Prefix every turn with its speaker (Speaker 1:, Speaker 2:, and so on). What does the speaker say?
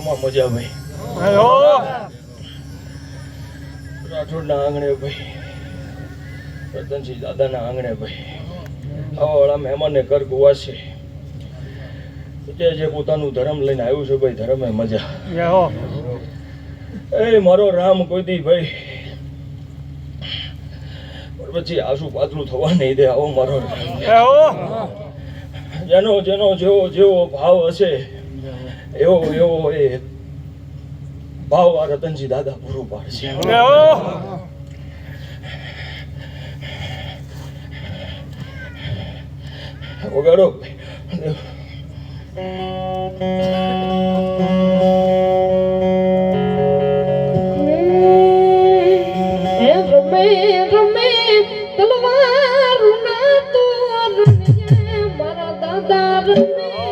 Speaker 1: મજા ભાઈ રાઠોડના આંગણે ભાઈ. રતનસિંહ દાદાના આંગણે ભાઈ. આવા વાળા મહેમાનને કર ગુવાશે. જે જે પોતાનું ધર્મ લઈને આવ્યું છે ભાઈ ધર્મે મજા. એ મારો રામ કોઈ ભાઈ. પછી આસુ પાતળું થવા નહીં દે આવો મારો જેનો જેનો જેવો જેવો ભાવ હશે એવો એવો એ ભાવ આ રતનજી દાદા પૂરું પાડશે વગાડો
Speaker 2: હે. રમે.